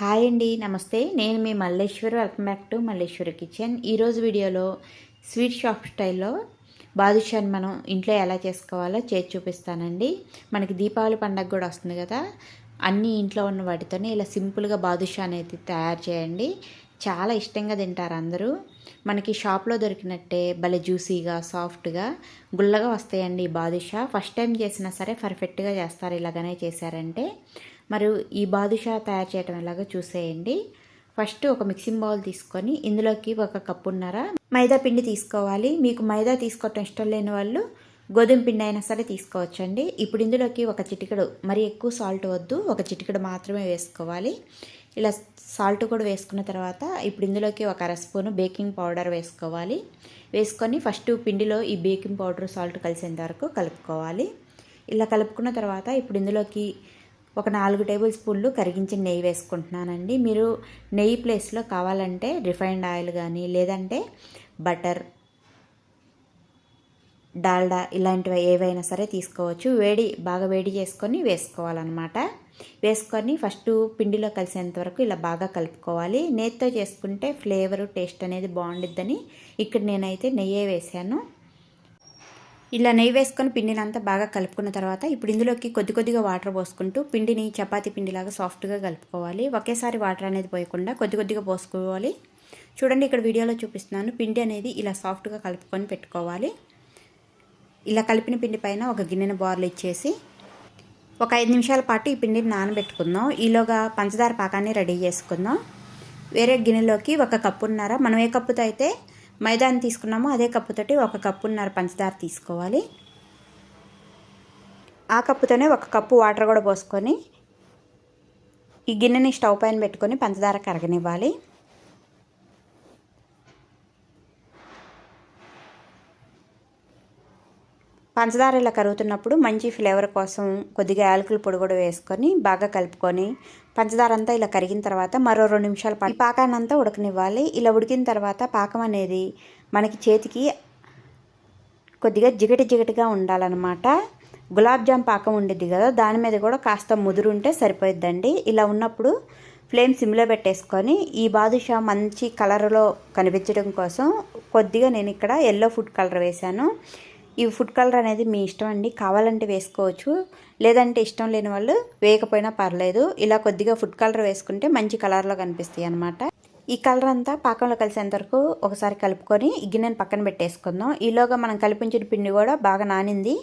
Hi అండి నమస్తే. నేను మీ Malleswari. Welcome back to Malleswari kitchen. ఈరోజు వీడియోలో స్వీట్ షాప్ స్టైల్లో బాదుషాని మనం ఇంట్లో ఎలా చేసుకోవాలో చేసి చూపిస్తానండి. మనకి దీపావళి పండగ కూడా వస్తుంది కదా అన్నీ ఇంట్లో ఉన్న వాటితోనే ఇలా సింపుల్గా బాదుషా అనేది తయారు చేయండి. చాలా ఇష్టంగా తింటారు అందరూ. మనకి షాప్లో దొరికినట్టే భలే జ్యూసీగా సాఫ్ట్గా గుల్లగా వస్తాయండి ఈ బాదుషా. ఫస్ట్ టైం చేసినా సరే పర్ఫెక్ట్గా చేస్తారు ఇలాగనే చేశారంటే. మరి ఈ బాదుషా తయారు చేయడం ఎలాగో చూసేయండి. ఫస్ట్ ఒక మిక్సింగ్ బౌల్ తీసుకొని ఇందులోకి ఒక కప్పున్నర మైదా పిండి తీసుకోవాలి. మీకు మైదా తీసుకోవటం ఇష్టం లేని వాళ్ళు గోధుమ పిండి అయినా సరే తీసుకోవచ్చండి. ఇప్పుడు ఇందులోకి ఒక చిటికెడు మరి ఎక్కువ సాల్ట్ వద్దు. ఒక చిటికెడు మాత్రమే వేసుకోవాలి. ఇలా సాల్ట్ కూడా వేసుకున్న తర్వాత ఇప్పుడు ఇందులోకి ఒక అర స్పూను బేకింగ్ పౌడర్ వేసుకోవాలి. వేసుకొని ఫస్ట్ పిండిలో ఈ బేకింగ్ పౌడర్ సాల్ట్ కలిసేంత వరకు కలుపుకోవాలి. ఇలా కలుపుకున్న తర్వాత ఇప్పుడు ఇందులోకి ఒక నాలుగు టేబుల్ స్పూన్లు కరిగించిన నెయ్యి వేసుకుంటున్నానండి. మీరు నెయ్యి ప్లేస్లో కావాలంటే రిఫైన్డ్ ఆయిల్ కానీ లేదంటే బటర్ డాల్డా ఇలాంటివి ఏవైనా సరే తీసుకోవచ్చు. వేడి బాగా వేడి చేసుకొని వేసుకోవాలన్నమాట. వేసుకొని ఫస్ట్ పిండిలో కలిసేంత వరకు ఇలా బాగా కలుపుకోవాలి. నెయ్యితో చేసుకుంటే ఫ్లేవర్ టేస్ట్ అనేది బాగుండిద్దని ఇక్కడ నేనైతే నెయ్యే వేసాను ఇలా నెయ్యి వేసుకొని పిండిని అంతా బాగా కలుపుకున్న తర్వాత ఇప్పుడు ఇందులోకి కొద్ది కొద్దిగా వాటర్ పోసుకుంటూ పిండిని చపాతీ పిండిలాగా సాఫ్ట్గా కలుపుకోవాలి. ఒకేసారి వాటర్ అనేది పోయకుండా కొద్ది కొద్దిగా పోసుకోవాలి. చూడండి ఇక్కడ వీడియోలో చూపిస్తున్నాను. పిండి అనేది ఇలా సాఫ్ట్గా కలుపుకొని పెట్టుకోవాలి. ఇలా కలిపిన పిండి పైన ఒక గిన్నెను బార్లు ఇచ్చేసి ఒక ఐదు నిమిషాల పాటు ఈ పిండిని నానబెట్టుకుందాం. ఈలోగా పంచదార పాకాన్ని రెడీ చేసుకుందాం. వేరే గిన్నెలోకి ఒక కప్పున్నర. మనం ఏ కప్పుతో అయితే మైదాని తీసుకున్నామో. అదే కప్పుతోటి ఒక కప్పున్నర పంచదార తీసుకోవాలి. ఆ కప్పుతోనే ఒక కప్పు వాటర్ కూడా పోసుకొని ఈ గిన్నెని స్టవ్ పైన పెట్టుకొని పంచదార కరగనివ్వాలి. పంచదార ఇలా కరుగుతున్నప్పుడు మంచి ఫ్లేవర్ కోసం కొద్దిగా యాలకుల పొడి కూడా వేసుకొని బాగా కలుపుకొని పంచదార అంతా ఇలా కరిగిన తర్వాత మరో రెండు నిమిషాల పాటు పాకాన్ని అంతా ఉడకనివ్వాలి. ఇలా ఉడికిన తర్వాత పాకం అనేది మనకి చేతికి కొద్దిగా జిగటి జిగటిగా ఉండాలన్నమాట. గులాబ్ జామ్ పాకం ఉండేది కదా దాని మీద కూడా కాస్త ముదురు ఉంటే సరిపోయిద్దండి. ఇలా ఉన్నప్పుడు ఫ్లేమ్ సిమ్లో పెట్టేసుకొని ఈ బాదుషా మంచి కలర్లో కనిపించడం కోసం కొద్దిగా నేను ఇక్కడ ఎల్లో ఫుడ్ కలర్ వేశాను. ఈ ఫుడ్ కలర్ అనేది మీ ఇష్టం అండి. కావాలంటే వేసుకోవచ్చు. లేదంటే ఇష్టం లేని వాళ్ళు వేయకపోయినా పర్లేదు. ఇలా కొద్దిగా ఫుడ్ కలర్ వేసుకుంటే మంచి కలర్లో కనిపిస్తాయి అనమాట ఈ కలర్ అంతా పాకంలో కలిసేంత వరకు ఒకసారి కలుపుకొని ఈ పక్కన పెట్టేసుకుందాం. ఈలోగా మనం కల్పించిన పిండి కూడా బాగా నానింది.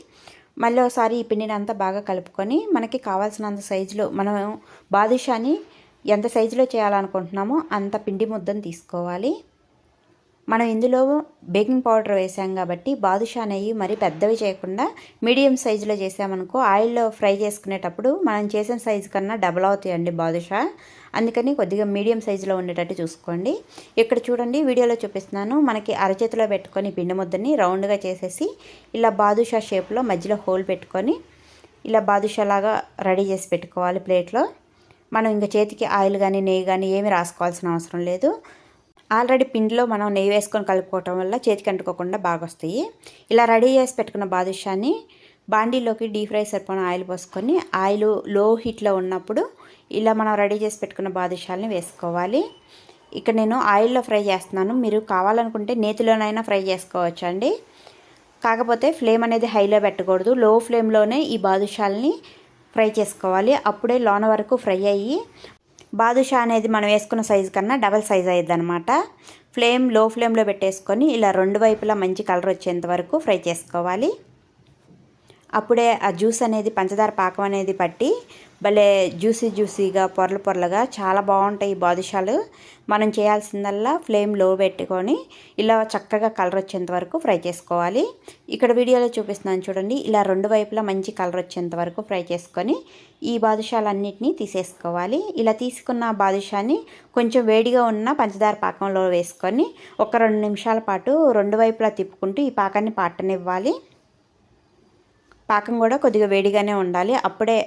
మళ్ళీ ఒకసారి ఈ పిండిని అంతా బాగా కలుపుకొని మనకి కావాల్సినంత సైజులో మనం బాదుషాని ఎంత సైజులో చేయాలనుకుంటున్నామో అంత పిండి ముద్దను తీసుకోవాలి. మనం ఇందులో బేకింగ్ పౌడర్ వేసాం కాబట్టి బాదుషా నెయ్యి మరి పెద్దవి చేయకుండా మీడియం సైజులో చేసామనుకో ఆయిల్లో ఫ్రై చేసుకునేటప్పుడు మనం చేసిన సైజు కన్నా డబల్ అవుతాయండి బాదుషా. అందుకని కొద్దిగా మీడియం సైజులో ఉండేటట్టు చూసుకోండి. ఇక్కడ చూడండి వీడియోలో చూపిస్తున్నాను. మనకి అరచేతిలో పెట్టుకొని పిండి ముద్దని రౌండ్గా చేసేసి ఇలా బాదుషా షేప్లో మధ్యలో హోల్ పెట్టుకొని ఇలా బాదుషాలాగా రెడీ చేసి పెట్టుకోవాలి ప్లేట్లో. మనం ఇంకా చేతికి ఆయిల్ కానీ నెయ్యి కానీ ఏమి రాసుకోవాల్సిన అవసరం లేదు. ఆల్రెడీ పిండిలో మనం నెయ్యి వేసుకొని కలుపుకోవటం వల్ల చేతికి అంటుకోకుండా బాగా వస్తాయి ఇలా రెడీ చేసి పెట్టుకున్న బాదుషాని బాండీలోకి డీప్ ఫ్రై సరిపోయిన ఆయిల్ పోసుకొని ఆయిల్లో హీట్లో ఉన్నప్పుడు ఇలా మనం రెడీ చేసి పెట్టుకున్న బాదుషాలని వేసుకోవాలి. ఇక్కడ నేను ఆయిల్లో ఫ్రై చేస్తున్నాను. మీరు కావాలనుకుంటే నేతిలోనైనా ఫ్రై చేసుకోవచ్చు అండి కాకపోతే ఫ్లేమ్ అనేది హైలో పెట్టకూడదు. లో ఫ్లేమ్లోనే ఈ బాదుషాలని ఫ్రై చేసుకోవాలి. అప్పుడే లోన వరకు ఫ్రై అయ్యి బాదుషా అనేది మనం వేసుకున్న సైజు కన్నా డబల్ సైజ్ అయ్యిద్ది అనమాట ఫ్లేమ్లో ఫ్లేమ్లో పెట్టేసుకొని ఇలా రెండు వైపులా మంచి కలర్ వచ్చేంత వరకు ఫ్రై చేసుకోవాలి. అప్పుడే ఆ జ్యూస్ అనేది పంచదార పాకం అనేది పట్టి భలే జ్యూసీ జ్యూసీగా పొరలు పొరలుగా చాలా బాగుంటాయి ఈ బాదుషాలు. మనం చేయాల్సిందల్లా ఫ్లేమ్లో పెట్టుకొని ఇలా చక్కగా కలర్ వచ్చేంత వరకు ఫ్రై చేసుకోవాలి. ఇక్కడ వీడియోలో చూపిస్తున్నాను చూడండి ఇలా రెండు వైపులా మంచి కలర్ వచ్చేంత వరకు ఫ్రై చేసుకొని ఈ బాదుషాలన్నిటినీ తీసేసుకోవాలి. ఇలా తీసుకున్న బాదుషాని కొంచెం వేడిగా ఉన్న పంచదార పాకంలో వేసుకొని ఒక రెండు నిమిషాల పాటు రెండు వైపులా తిప్పుకుంటూ ఈ పాకాన్ని పాటనివ్వాలి. పాకం కూడా కొద్దిగా వేడిగానే ఉండాలి. అప్పుడే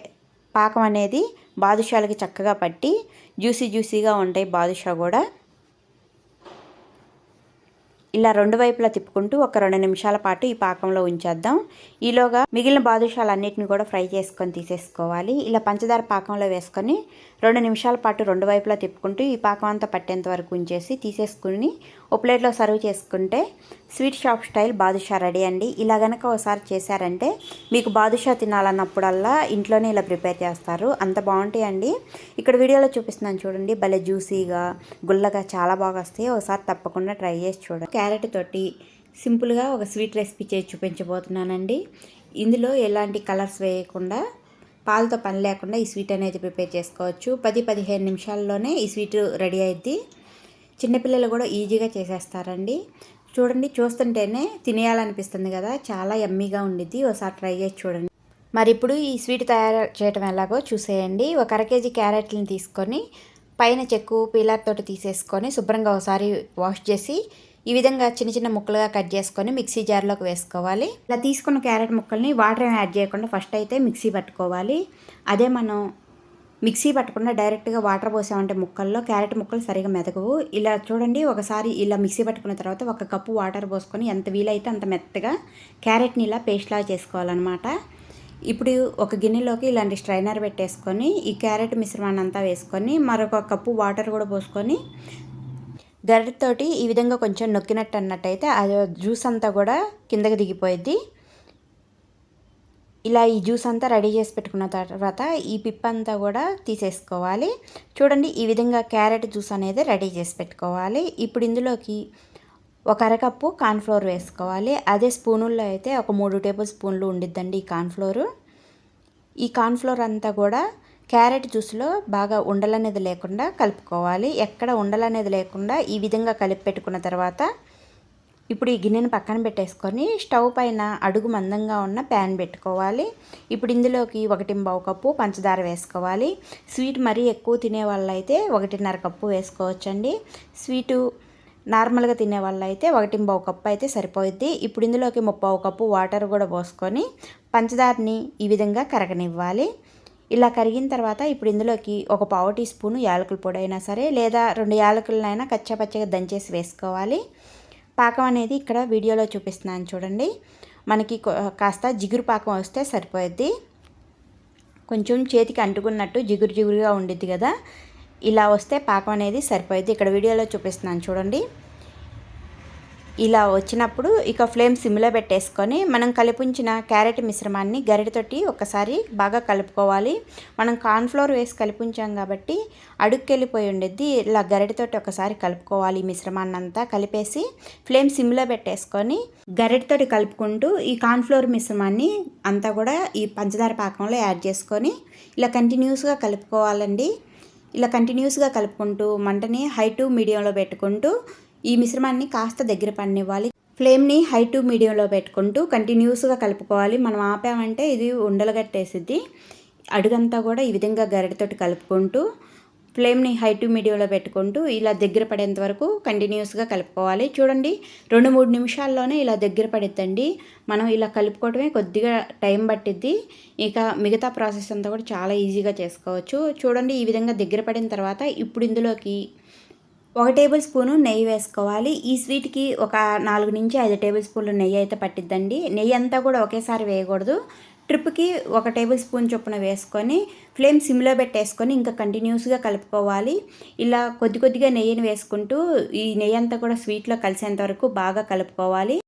పాకం అనేది బాదుషాలకి చక్కగా పట్టి జ్యూసీ జ్యూసీగా ఉంటాయి బాదుషా కూడా. ఇలా రెండు వైపులా తిప్పుకుంటూ ఒక రెండు నిమిషాల పాటు ఈ పాకంలో ఉంచేద్దాం. ఈలోగా మిగిలిన బాదుషాలన్నిటిని కూడా ఫ్రై చేసుకొని తీసేసుకోవాలి. ఇలా పంచదార పాకంలో వేసుకొని రెండు నిమిషాల పాటు రెండు వైపులా తిప్పుకుంటూ ఈ పాకం అంతా పట్టేంత వరకు ఉంచేసి తీసేసుకుని ఒక ప్లేట్లో సర్వ్ చేసుకుంటే sweet shop style badusha ready అండి. ఇలా గనక ఒకసారి చేశారంటే మీకు బాదుషా తినాలన్నప్పుడల్లా ఇంట్లోనే ఇలా ప్రిపేర్ చేస్తారు. అంత బాగుంటాయండి ఇక్కడ వీడియోలో చూపిస్తున్నాను చూడండి. భలే జ్యూసీగా గుల్లగా చాలా బాగా వస్తాయి. ఒకసారి తప్పకుండా ట్రై చేసి చూడండి. క్యారెట్ తోటి సింపుల్గా ఒక స్వీట్ రెసిపీ చేసి చూపించబోతున్నానండి. ఇందులో ఎలాంటి కలర్స్ వేయకుండా పాలతో పని లేకుండా ఈ స్వీట్ అనేది ప్రిపేర్ చేసుకోవచ్చు. పది పదిహేను నిమిషాల్లోనే ఈ స్వీట్ రెడీ అయింది చిన్నపిల్లలు కూడా ఈజీగా చేసేస్తారండి. చూడండి చూస్తుంటేనే తినేయాలనిపిస్తుంది కదా. చాలా ఎమ్మీగా ఉండిద్ది. ఒకసారి ట్రై చేసి చూడండి. మరి ఇప్పుడు ఈ స్వీట్ తయారు చేయడం ఎలాగో చూసేయండి. ఒక అర కేజీ క్యారెట్లను తీసుకొని పైన చెక్కు పీలర్ తోటి తీసేసుకొని శుభ్రంగా ఒకసారి వాష్ చేసి ఈ విధంగా చిన్న చిన్న ముక్కలుగా కట్ చేసుకొని మిక్సీ జార్లోకి వేసుకోవాలి. ఇలా తీసుకున్న క్యారెట్ ముక్కల్ని వాటర్ యాడ్ చేయకుండా ఫస్ట్ అయితే మిక్సీ పట్టుకోవాలి. అదే మనం మిక్సీ పట్టకుండా డైరెక్ట్గా వాటర్ పోసామంటే ముక్కల్లో క్యారెట్ ముక్కలు సరిగా మెదగవు. ఇలా చూడండి ఒకసారి ఇలా మిక్సీ పట్టుకున్న తర్వాత ఒక కప్పు వాటర్ పోసుకొని ఎంత వీలైతే అంత మెత్తగా క్యారెట్ని ఇలా పేస్ట్లా చేసుకోవాలన్నమాట. ఇప్పుడు ఒక గిన్నెలోకి ఇలాంటి స్ట్రైనర్ పెట్టేసుకొని ఈ క్యారెట్ మిశ్రమాన్ని అంతా వేసుకొని మరొక కప్పు వాటర్ కూడా పోసుకొని గరిటతోటి ఈ విధంగా కొంచెం నొక్కినట్టు అన్నట్టయితే అది జ్యూస్ అంతా కూడా కిందకి దిగిపోయిద్ది. ఇలా ఈ జ్యూస్ అంతా రెడీ చేసి పెట్టుకున్న తర్వాత ఈ పిప్ అంతా కూడా తీసేసుకోవాలి. చూడండి ఈ విధంగా క్యారెట్ జ్యూస్ అనేది రెడీ చేసి పెట్టుకోవాలి. ఇప్పుడు ఇందులోకి ఒక అరకప్పు కార్న్ఫ్లోర్ వేసుకోవాలి. అదే స్పూనుల్లో అయితే ఒక మూడు టేబుల్ స్పూన్లు ఉండిద్దండి ఈ కార్న్ఫ్లోరు. ఈ కార్న్ఫ్లోర్ అంతా కూడా క్యారెట్ జ్యూస్లో బాగా ఉండలనేది లేకుండా కలుపుకోవాలి. ఎక్కడ ఉండలనేది లేకుండా ఈ విధంగా కలిపి పెట్టుకున్న తర్వాత ఇప్పుడు ఈ గిన్నెను పక్కన పెట్టేసుకొని స్టవ్ పైన అడుగు మందంగా ఉన్న ప్యాన్ పెట్టుకోవాలి. ఇప్పుడు ఇందులోకి ఒకటి బావు కప్పు పంచదార వేసుకోవాలి. స్వీట్ మరీ ఎక్కువ తినే వాళ్ళైతే ఒకటిన్నర కప్పు వేసుకోవచ్చండి. స్వీటు నార్మల్గా తినే వాళ్ళైతే ఒకటింబావు ఒకటి బావు కప్పు అయితే సరిపోయిద్ది. ఇప్పుడు ఇందులోకి ముప్పావు కప్పు వాటర్ కూడా పోసుకొని పంచదారని ఈ విధంగా కరగనివ్వాలి. ఇలా కరిగిన తర్వాత ఇప్పుడు ఇందులోకి ఒక పావు టీ స్పూను యాలకుల పొడి అయినా సరే లేదా రెండు యాలకులనైనా కచ్చాపచ్చగా దంచేసి వేసుకోవాలి. పాకం అనేది ఇక్కడ వీడియోలో చూపిస్తున్నాను చూడండి. మనకి కాస్త జిగురు పాకం వస్తే సరిపోద్ది కొంచెం చేతికి అంటుకున్నట్టు జిగురు జిగురుగా ఉండిద్ది కదా. ఇలా వస్తే పాకం అనేది సరిపోద్ది ఇక్కడ వీడియోలో చూపిస్తున్నాను చూడండి. ఇలా వచ్చినప్పుడు ఇక ఫ్లేమ్ సిమ్లో పెట్టేసుకొని మనం కలిపించిన క్యారెట్ మిశ్రమాన్ని గరిటతోటి ఒకసారి బాగా కలుపుకోవాలి. మనం కార్న్ఫ్లోర్ వేసి కలిపించాం కాబట్టి అడుక్కెళ్ళిపోయి ఉండేది ఇలా గరిటతోటి ఒకసారి కలుపుకోవాలి మిశ్రమాన్ని అంతా కలిపేసి ఫ్లేమ్ సిమ్లో పెట్టేసుకొని గరిటతోటి కలుపుకుంటూ ఈ కార్న్ఫ్లోర్ మిశ్రమాన్ని అంతా కూడా ఈ పంచదార పాకంలో యాడ్ చేసుకొని ఇలా కంటిన్యూస్గా కలుపుకోవాలండి. ఇలా కంటిన్యూస్గా కలుపుకుంటూ మంటని హై టు మీడియంలో పెట్టుకుంటూ ఈ మిశ్రమాన్ని కాస్త దగ్గర పడినివ్వాలి. ఫ్లేమ్ని హై టు మీడియంలో పెట్టుకుంటూ కంటిన్యూస్గా కలుపుకోవాలి. మనం ఆపామంటే ఇది ఉండలు కట్టేసిద్ది. అడుగంతా కూడా ఈ విధంగా గరిటతోటి కలుపుకుంటూ ఫ్లేమ్ని హై టు మీడియంలో పెట్టుకుంటూ ఇలా దగ్గర పడేంత వరకు కంటిన్యూస్గా కలుపుకోవాలి. చూడండి రెండు మూడు నిమిషాల్లోనే ఇలా దగ్గర పడిద్దండి. మనం ఇలా కలుపుకోవడమే కొద్దిగా టైం పట్టిద్ది. ఇక మిగతా ప్రాసెస్ అంతా కూడా చాలా ఈజీగా చేసుకోవచ్చు. చూడండి ఈ విధంగా దగ్గర పడిన తర్వాత ఇప్పుడు ఇందులోకి ఒక టేబుల్ స్పూను నెయ్యి వేసుకోవాలి. ఈ స్వీట్కి ఒక నాలుగు నుంచి ఐదు టేబుల్ స్పూన్లు నెయ్యి అయితే పట్టిద్దండి. నెయ్యి అంతా కూడా ఒకేసారి వేయకూడదు. ట్రిప్కి ఒక టేబుల్ స్పూన్ చొప్పున వేసుకొని ఫ్లేమ్ సిమ్లో పెట్టేసుకొని ఇంకా కంటిన్యూస్గా కలుపుకోవాలి. ఇలా కొద్ది కొద్దిగా నెయ్యిని వేసుకుంటూ ఈ నెయ్యి అంతా కూడా స్వీట్లో కలిసేంత వరకు బాగా కలుపుకోవాలి.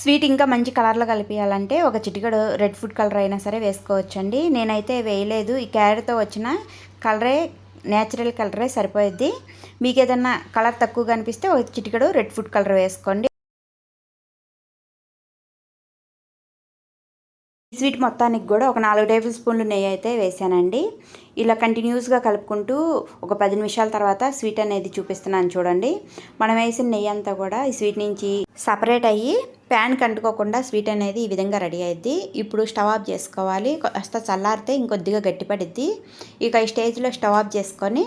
స్వీట్ ఇంకా మంచి కలర్లో కలిపియాలంటే ఒక చిటికడు రెడ్ ఫుడ్ కలర్ అయినా సరే వేసుకోవచ్చండి. నేనైతే వేయలేదు. ఈ క్యారెట్తో వచ్చిన కలరే న్యాచురల్ కలరే సరిపోయిద్ది. మీకు ఏదన్నా కలర్ తక్కువగా అనిపిస్తే ఒక చిటికెడు రెడ్ ఫుడ్ కలర్ వేసుకోండి. స్వీట్ మొత్తానికి కూడా ఒక నాలుగు టేబుల్ స్పూన్లు నెయ్యి అయితే వేసానండి. ఇలా కంటిన్యూస్గా కలుపుకుంటూ ఒక పది నిమిషాల తర్వాత స్వీట్ అనేది చూపిస్తున్నాను చూడండి. మనం వేసిన నెయ్యి అంతా కూడా ఈ స్వీట్ నుంచి సపరేట్ అయ్యి ప్యాన్కి అంటుకోకుండా స్వీట్ అనేది ఈ విధంగా రెడీ అయ్యిద్ది ఇప్పుడు స్టవ్ ఆఫ్ చేసుకోవాలి. కాస్త చల్లారితే ఇంకొద్దిగా గట్టిపడిద్ది. ఇక ఈ స్టేజ్లో స్టవ్ ఆఫ్ చేసుకొని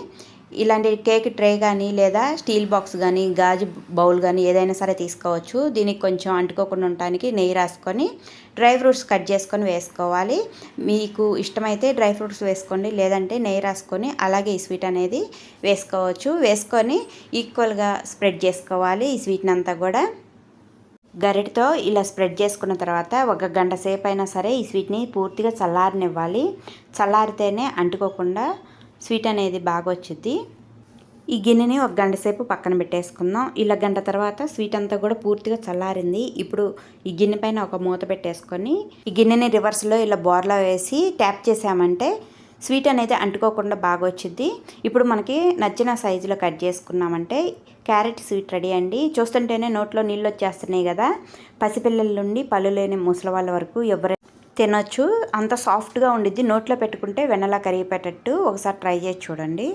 ఇలాంటి కేక్ ట్రే కానీ లేదా స్టీల్ బాక్స్ కానీ గాజు బౌల్ కానీ ఏదైనా సరే తీసుకోవచ్చు. దీనికి కొంచెం అంటుకోకుండా ఉండటానికి నెయ్యి రాసుకొని డ్రై ఫ్రూట్స్ కట్ చేసుకొని వేసుకోవాలి. మీకు ఇష్టమైతే డ్రై ఫ్రూట్స్ వేసుకోండి లేదంటే నెయ్యి రాసుకొని అలాగే ఈ స్వీట్ అనేది వేసుకోవచ్చు. వేసుకొని ఈక్వల్గా స్ప్రెడ్ చేసుకోవాలి ఈ స్వీట్ని అంతా కూడా. గరిటతో ఇలా స్ప్రెడ్ చేసుకున్న తర్వాత ఒక గంట సేపు అయినా సరే ఈ స్వీట్ని పూర్తిగా చల్లారనివ్వాలి. చల్లారితేనే అంటుకోకుండా స్వీట్ అనేది బాగా వచ్చింది ఈ గిన్నెని ఒక గంట సేపు పక్కన పెట్టేసుకుందాం. ఇలా గంట తర్వాత స్వీట్ అంతా కూడా పూర్తిగా చల్లారింది. ఇప్పుడు ఈ గిన్నె పైన ఒక మూత పెట్టేసుకొని ఈ గిన్నెని రివర్స్లో ఇలా బోర్లో వేసి ట్యాప్ చేసామంటే స్వీట్ అనేది అంటుకోకుండా బాగా వచ్చింది ఇప్పుడు మనకి నచ్చిన సైజులో కట్ చేసుకున్నామంటే క్యారెట్ స్వీట్ రెడీ అండి. చూస్తుంటేనే నోట్లో నీళ్ళు వచ్చేస్తున్నాయి కదా. పసిపిల్లల నుండి పళ్ళు లేని ముసలి వాళ్ళ వరకు ఎవరైనా తినొచ్చు. అంత సాఫ్ట్గా ఉండిద్ది. నోట్లో పెట్టుకుంటే వెన్నలా కరిగిపెట్టట్టు ఒకసారి ట్రై చేసి చూడండి.